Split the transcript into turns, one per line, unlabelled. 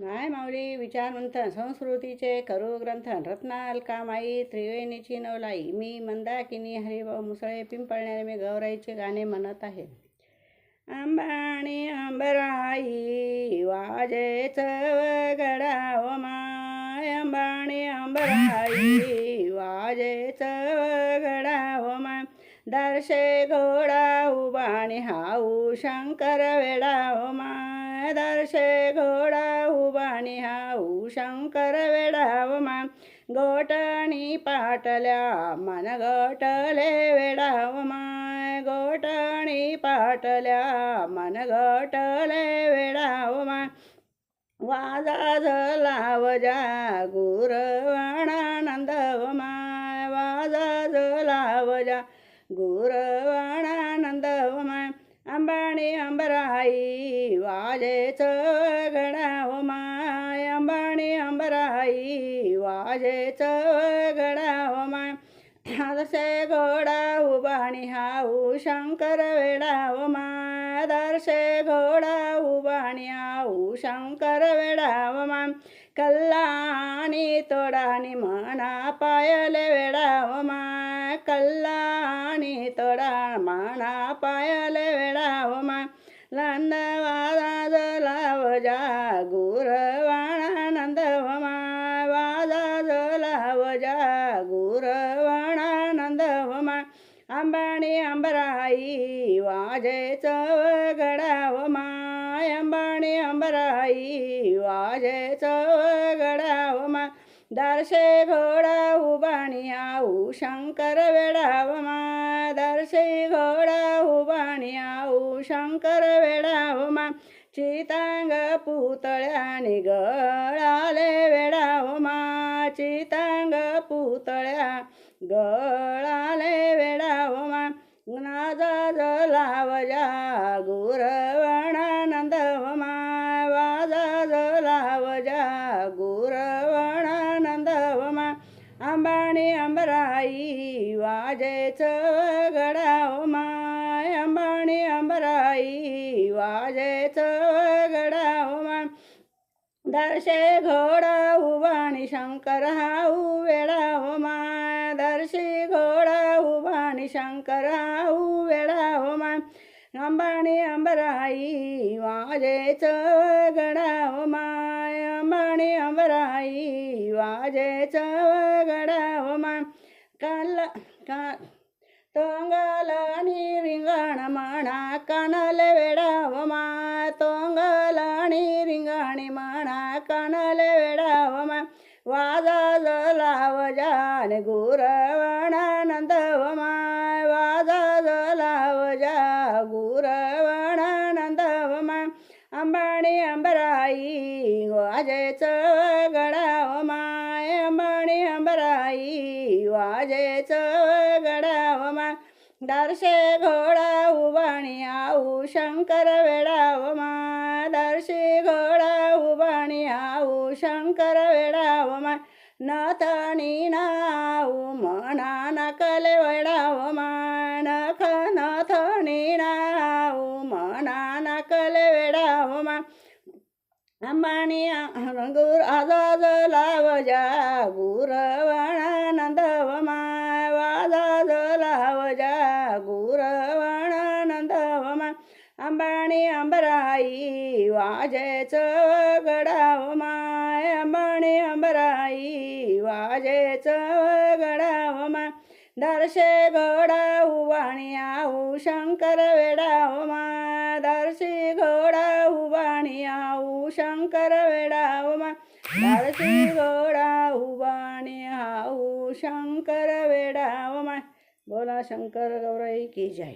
माय माऊली विचारमंथन संस्कृतीचे करू ग्रंथन रत्नाल कामाई त्रिवेणीची नवलाई. मी मंदाकिनी हरिभाऊ मुसळे पिंपळण्याने मी गौराईचे गाणे म्हणत आहे. अंबाणी अंबराई वाजे चवगडा ओ माय. अंबाणी अंबराई वाजे चवगडा ओ माय. दर्शे घोडा उबाणी हाऊ शंकर वेडा माय. दर्शे घोडा उबाणी हाऊ शंकर वेढावमा गोटणी पाटल्या मन गोटले वेडा माय गोटणी पाटल्या मन गोटले वेडा ओ वाजा झला वजा गुरवाणानंद माय वाजा झला वजा अंबाणी अंबराई वाजेच गडा व माय अंबाणी अंबराई वाजेच गडा व माय दर्शे घोडा उबाणी हाऊ शंकर वेडा व दर्शे घोडा उबाणी हाऊ शंकर वेडा व कल्लाणी तोडाणी म्हणा पायले वेडा व कल्लाणी तोडा म्हणा पायले वेडा व माय लंदवादा जलावजा गुरव अंबराई वाजे गडा माय अंबाणी अंबराई वाजय गडा व माय दर्शे घोडा उबाणी आऊ शंकर वेडा व दर्शे घोडा उबाणी आऊ शंकर वेडा व चितांग पुतळ्याने गळाले वेडा व चितांग पुतळ्या गळाले माय नाजा जलावजा गुरवणानंद व माय वाजा जलावजा गुरवणानंद व माय अंबाणी अंबराई दर्शे घोडा उभाणी शंकर हाऊ वेडा माय. दर्शे घोडा उभाणी शंकर हाऊ वेडा माय. अंबाणी अंबराई वाजेच गडाव माय. अंबाणी अंबराई वाजेच गडाव व माय. काल का तोंगलाणी रिंगण म्हणा कानले वेडाव मा माय. जान गुरवणानंद वाजा जलाव जा गुरवणानंद अंबाणी अंबराई वाजेच गडावमाय माय अंबाणी अंबराई वाजेच गडा दर्शे घोडा उबाणी आऊ शंकर वेडावमा. दर्शे घोडा उबाणी आऊ शंकर नथणी नाऊ म्हणा नकले वेडा माणख नथणी नाऊ म्हणा नकले वेडाव मा माय अंबाणी गुर आजाज लावजा गुरवणानंद व माय वाजाज लावजा गुरवणानंद व माय अंबाणी अंबराई वाजेच गडा व माय अंबाणी आई वाजेच गडावमा दर्शे घोडा उबाणी आऊ शंकर वेडावमा दर्शी घोडा उबाणी आऊ शंकर वेडावमा दर्शी घोडा उबाणी आऊ शंकर वेडावमा बोला शंकर गौराई की जय.